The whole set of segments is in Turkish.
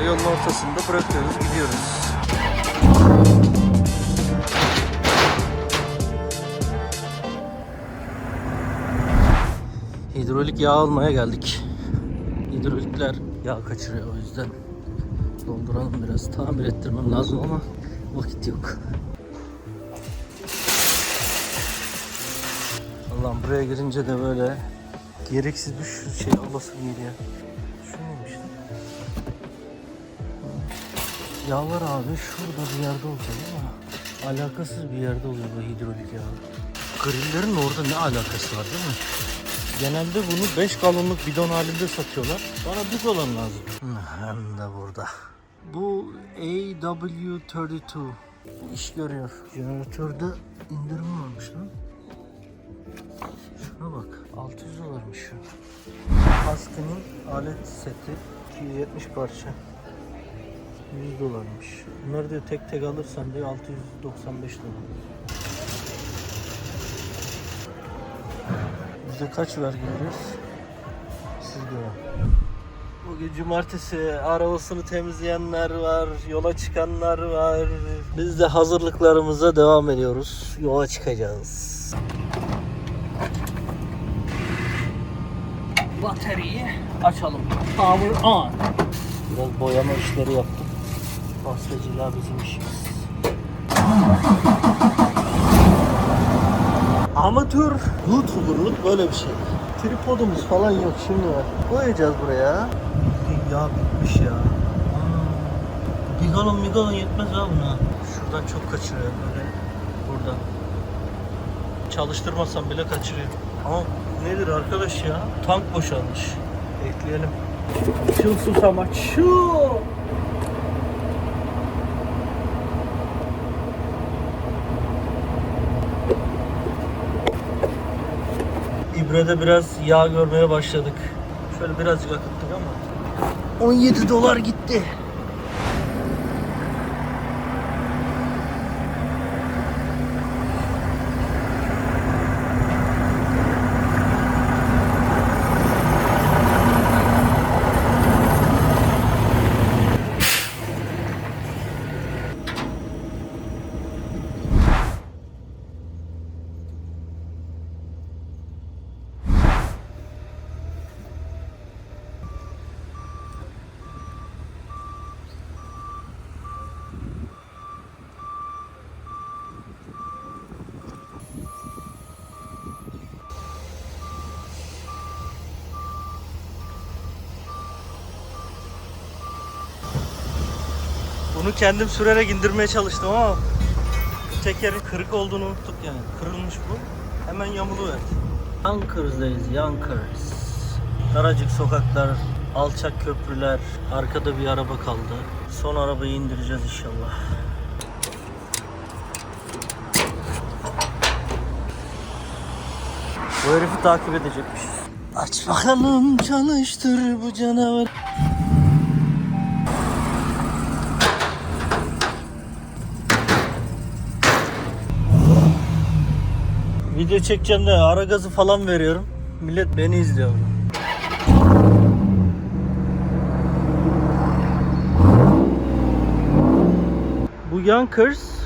Şöyle yolun ortasında bırakıyoruz gidiyoruz. Hidrolik yağ almaya geldik. Hidrolikler yağ kaçırıyor o yüzden. Dolduralım biraz. Tamir ettirmem lazım ama vakit yok. Allah'ım buraya girince de böyle gereksiz bir şey alasım geliyor. Yağlar abi şurada bir yerde olacak ama alakasız bir yerde oluyor bu hidrolik yağı. Grillerin orada ne alakası var değil mi? Genelde bunu 5 galonluk bidon halinde satıyorlar. Bana bir galon lazım. Hem de burada. Bu AW32 Bu iş görüyor. Jeneratörde indirim varmış lan. Şuna bak. 600 dolarmış şu. Husky'nin alet seti 270 parça. 100 dolarmış. Bunları diyor tek tek alırsan diyor 695 dolar. Biz de kaç vergi veriyoruz? Siz görün. Bugün cumartesi arabasını temizleyenler var, yola çıkanlar var. Biz de hazırlıklarımıza devam ediyoruz. Yola çıkacağız. Bataryayı açalım. Power on. Biraz boyama işleri yaptım. Pastacılığa bizim işimiz. Amatör YouTuber'lık böyle bir şey. Tripodumuz falan yok şimdi. Koyacağız buraya. Ya bitmiş ya. Aa, Bir yetmez ha buna. Şuradan çok kaçırıyor böyle. Burada. Çalıştırmasam bile kaçırıyor. Ama nedir arkadaş ya? Tank boşalmış. Ekleyelim. Şu susamaç şu. İbrede biraz yağ görmeye başladık. Şöyle birazcık akıttık ama 17 dolar gitti. Bunu kendim sürerek indirmeye çalıştım ama tekerin kırık olduğunu unuttuk yani. Kırılmış bu. Hemen yamuluverdi. Yankers'dayız, Yankers. Daracık sokaklar, alçak köprüler, arkada bir araba kaldı. Son arabayı indireceğiz inşallah. Bu herifi takip edecekmişiz. Aç bakalım çalıştır bu canavar. Video çekeceğim de ara gazı falan veriyorum. Millet beni izliyor. Bu Yonkers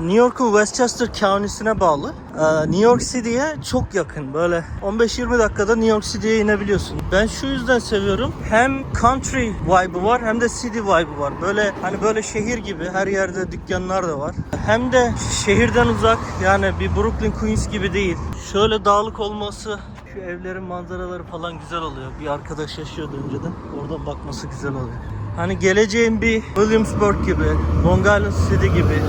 New York'un Westchester County'sine bağlı. E, New York City'ye çok yakın. Böyle 15-20 dakikada New York City'ye inebiliyorsun. Ben şu yüzden seviyorum. Hem country vibe'ı var hem de city vibe'ı var. Böyle hani böyle şehir gibi her yerde dükkanlar da var. Hem de şehirden uzak yani bir Brooklyn Queens gibi değil. Şöyle dağlık olması şu evlerin manzaraları falan güzel oluyor. Bir arkadaş yaşıyordu önceden. Oradan bakması güzel oluyor. Hani geleceğin bir Williamsburg gibi, Long Island City gibi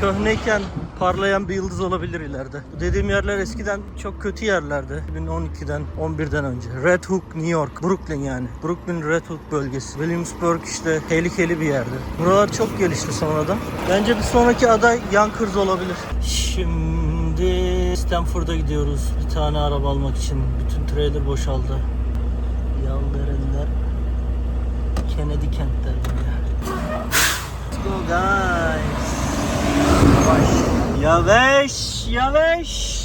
köhneyken parlayan bir yıldız olabilir ileride. Bu dediğim yerler eskiden çok kötü yerlerdi. 2012'den 11'den önce. Red Hook, New York, Brooklyn yani. Brooklyn Red Hook bölgesi. Williamsburg işte tehlikeli bir yerdi. Buralar çok gelişti sonradan. Bence bir sonraki aday Yonkers olabilir. Şimdi Stanford'a gidiyoruz. Bir tane araba almak için. Bütün trailer boşaldı. Kennedy böyle. Let's go guys. Yavaş. Yavaş. Yavaş.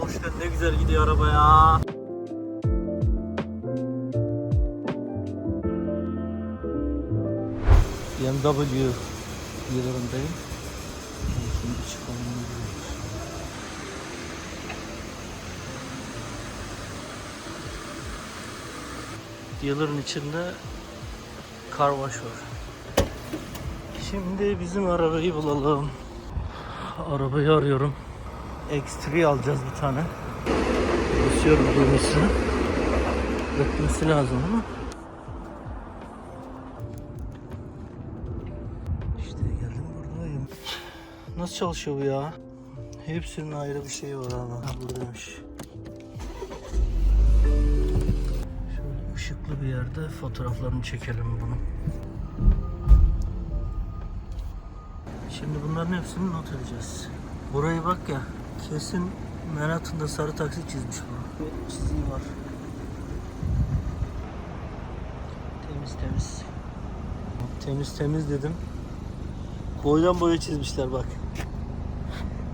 Boşver ne güzel gidiyor araba ya. BMW dealerındayım. Şimdi çıkalım. Dealer'ın içinde wash var. Şimdi bizim arabayı bulalım. Arabayı arıyorum. X3 alacağız bir tane. Basıyorum düğmesine. Beklemesi lazım ama. İşte geldim buradayım. Nasıl çalışıyor bu ya? Hepsinin ayrı bir şeyi var ama. Ha buradaymış. Bir yerde fotoğraflarını çekelim bunu. Şimdi bunların hepsini not edeceğiz. Burayı bak ya, kesin Manhattan'da sarı taksi çizmiş bu. Bir çiziği var. Temiz temiz. Temiz temiz dedim. Boydan boya çizmişler bak.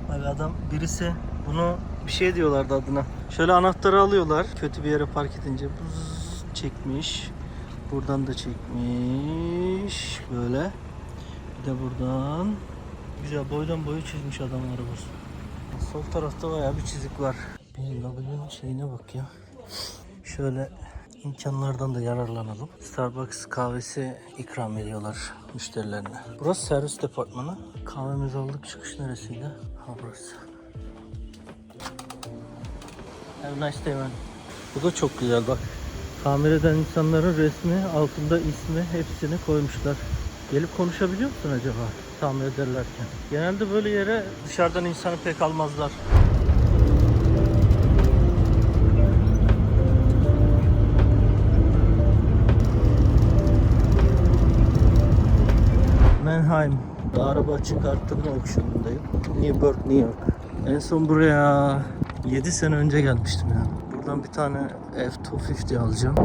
Bak adam birisi bunu bir şey diyorlardı adına. Şöyle anahtarı alıyorlar kötü bir yere park edince buz çekmiş. Buradan da çekmiş böyle. Bir de buradan güzel boydan boya çizmiş adam arabası. Sol tarafta bayağı bir çizik var. BMW'nin şeyine bak ya. Şöyle imkanlardan da yararlanalım. Starbucks kahvesi ikram ediyorlar müşterilerine. Burası servis departmanı. Kahvemizi aldık. Çıkış neresiydi? Ha burası. Have a nice day man. Bu da çok güzel bak. Tamir eden insanların resmi, altında ismi hepsini koymuşlar. Gelip konuşabiliyor musun acaba tamir ederlerken? Genelde böyle yere dışarıdan insanı pek almazlar. Manheim. Araba çıkarttırma auction'undayım. Newburgh, New York. En son buraya 7 sene önce gelmiştim yani. Buradan bir tane F250 alacağım.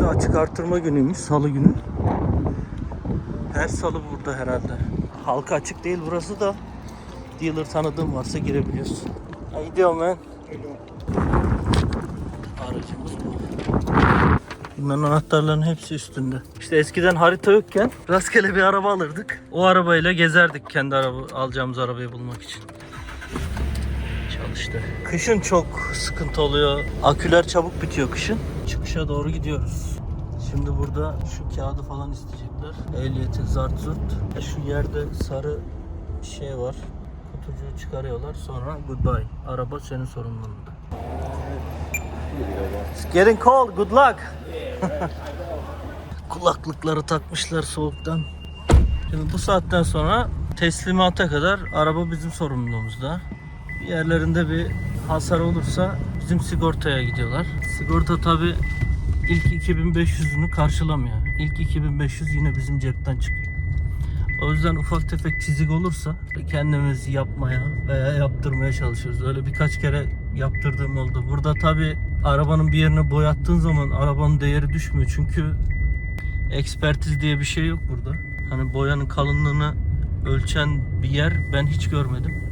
De açık artırma günüymüş, salı günü. Her salı burada herhalde. Halka açık değil burası da. Dealer tanıdığım varsa girebiliyorsun. How you doing man? Aracımız bu. Bunların anahtarların hepsi üstünde. İşte eskiden harita yokken rastgele bir araba alırdık. O arabayla gezerdik kendi araba alacağımız arabayı bulmak için. Çalıştı. Kışın çok sıkıntı oluyor. Aküler çabuk bitiyor kışın. Çıkışa doğru gidiyoruz. Şimdi burada şu kağıdı falan isteyecekler. Ehliyeti zart zurt. Şu yerde sarı şey var. Kutucuğu çıkarıyorlar. Sonra goodbye. Araba senin sorumluluğunda. It's getting cold. Good luck. Kulaklıkları takmışlar soğuktan. Şimdi bu saatten sonra teslimata kadar araba bizim sorumluluğumuzda. Bir yerlerinde bir hasar olursa bizim sigortaya gidiyorlar. Sigorta tabi ilk 2500'ünü karşılamıyor. İlk 2500 yine bizim cepten çıkıyor. O yüzden ufak tefek çizik olursa kendimiz yapmaya veya yaptırmaya çalışıyoruz. Öyle birkaç kere yaptırdığım oldu. Burada tabi arabanın bir yerini boyattığın zaman arabanın değeri düşmüyor. Çünkü ekspertiz diye bir şey yok burada. Hani boyanın kalınlığını ölçen bir yer ben hiç görmedim.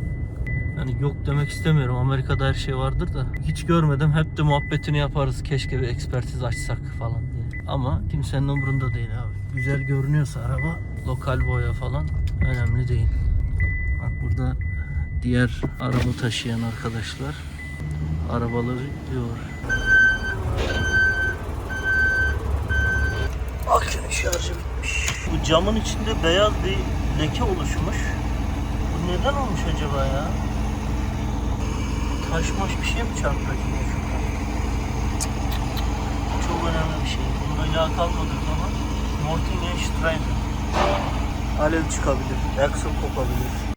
Yani yok demek istemiyorum. Amerika'da her şey vardır da. Hiç görmedim. Hep de muhabbetini yaparız. Keşke bir ekspertiz açsak falan diye. Ama kimsenin umurunda değil abi. Güzel görünüyorsa araba, lokal boya falan önemli değil. Bak burada diğer araba taşıyan arkadaşlar arabaları diyor. Akünün şarjı bitmiş. Bu camın içinde beyaz bir leke oluşmuş. Bu neden olmuş acaba ya? Taş maş bir şey mi çarptı acaba şurada? Çok önemli bir şey. Bununla ilaha kalmadığı zaman Mortingen Strein alev çıkabilir, aksıl kopabilir.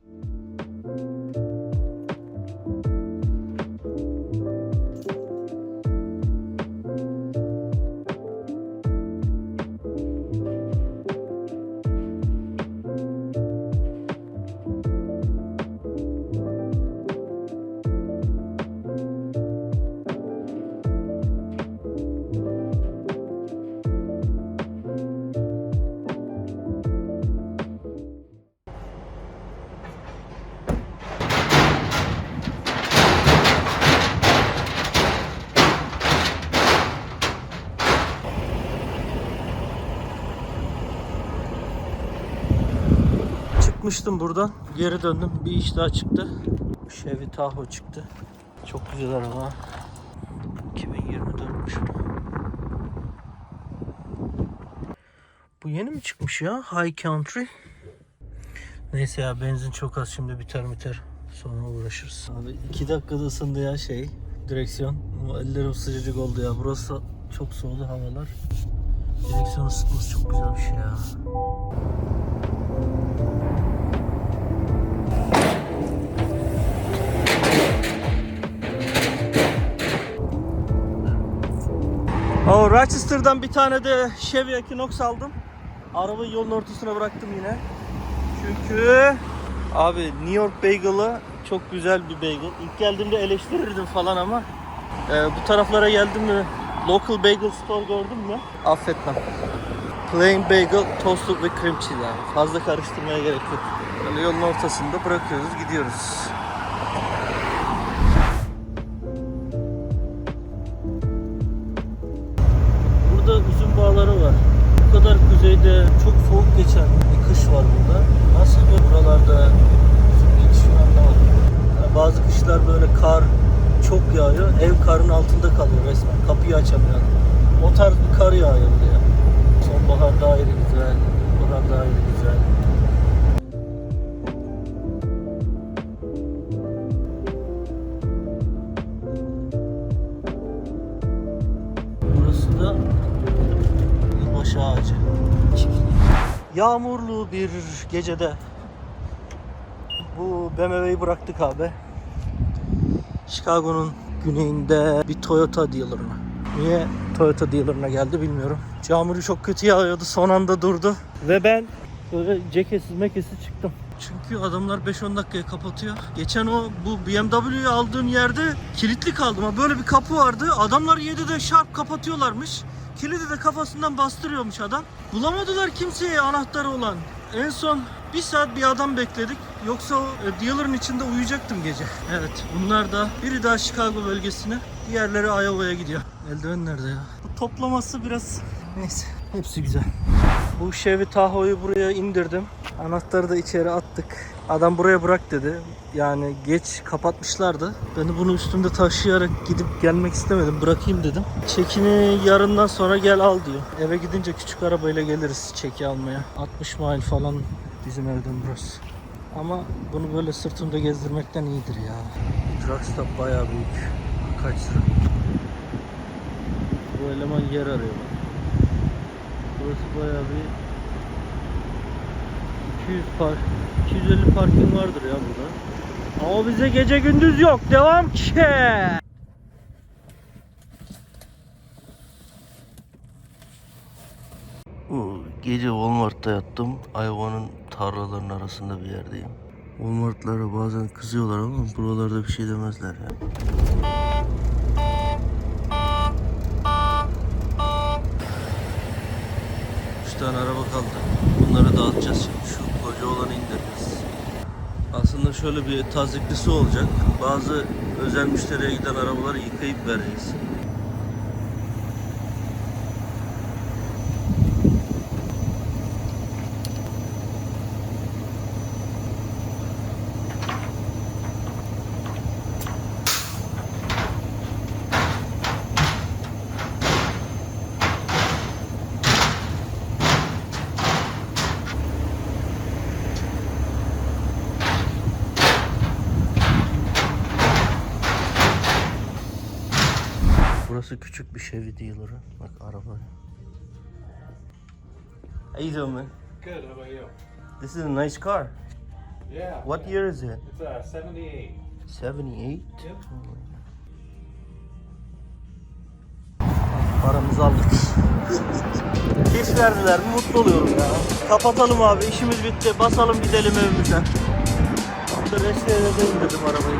Çıkmıştım buradan. Geri döndüm. Bir iş daha çıktı. Chevy Tahoe çıktı. Çok güzel araba. 2024'müş bu. Yeni mi çıkmış ya? High Country. Neyse ya benzin çok az şimdi biter biter. Sonra uğraşırız. Abi iki dakikada ısındı ya şey direksiyon. Ama Ellerim sıcacık oldu ya. Burası çok soğudu havalar. Direksiyon ısıtması çok güzel bir şey ya. O Rochester'dan bir tane de Chevy Equinox aldım. Arabayı yolun ortasına bıraktım yine. Çünkü abi New York Bagel'ı çok güzel bir bagel. İlk geldiğimde eleştirirdim falan ama e, bu taraflara geldim mi local bagel store gördüm mü affetmem. Plain bagel, toasted ve cream cheese. Fazla karıştırmaya gerek yok. Böyle yolun ortasında bırakıyoruz, gidiyoruz. Çok soğuk geçen bir kış var burada. Nasıl bir buralarda yetişiyor anlamadım. Yani bazı kışlar böyle kar çok yağıyor. Ev karın altında kalıyor resmen. Kapıyı açamıyor. O tarz bir kar yağıyor buraya. Sonbahar da ayrı güzel. Sonbahar da ayrı güzel. Yağmurlu bir gecede bu BMW'yi bıraktık abi. Chicago'nun güneyinde bir Toyota dealer'ına. Niye Toyota dealer'ına geldi bilmiyorum. Yağmuru çok kötü yağıyordu. Son anda durdu. Ve ben böyle ceketsiz mekesiz çıktım. Çünkü adamlar 5-10 dakikaya kapatıyor. Geçen o bu BMW'yi aldığım yerde kilitli kaldım. Böyle bir kapı vardı. Adamlar 7'de şarp kapatıyorlarmış. Kilidi de kafasından bastırıyormuş adam. Bulamadılar kimseye anahtarı olan. En son bir saat bir adam bekledik. Yoksa o e, dealer'ın içinde uyuyacaktım gece. Evet bunlar da biri daha Chicago bölgesine. Diğerleri Iowa'ya gidiyor. Eldiven nerede ya? Bu toplaması biraz neyse. Hepsi güzel. Bu Chevy Tahoe'yu buraya indirdim. Anahtarı da içeri attık. Adam buraya bırak dedi. Yani geç kapatmışlardı. Ben bunu üstümde taşıyarak gidip gelmek istemedim. Bırakayım dedim. Çekini yarından sonra gel al diyor. Eve gidince küçük arabayla geliriz çeki almaya. 60 mile falan bizim evden burası. Ama bunu böyle sırtımda gezdirmekten iyidir ya. Truck stop bayağı büyük. Kaç sıra? Bu eleman yer arıyor. bak. Burası bayağı bir 200 park 250 parking vardır ya burada. Ama bize gece gündüz yok. Devam ki. Gece Walmart'ta yattım. Iowa'nın tarlalarının arasında bir yerdeyim. Walmart'lara bazen kızıyorlar ama buralarda bir şey demezler ya. Tane araba kaldı. Bunları dağıtacağız şimdi. Şu koca olanı indireceğiz. Aslında şöyle bir taziklisi olacak. Bazı özel müşteriye giden arabaları yıkayıp vereceğiz. Burası küçük bir Chevy dealer'ı. Bak araba. How you doing man? Good. How about you? This is a nice car. Yeah. What year is it? It's uh, 78. 78. Yep. Paramızı aldık. Geç verdiler mi mutlu oluyorum ya. Kapatalım abi işimiz bitti. Basalım gidelim evimize. Burada Restiye'de indirdim arabayı.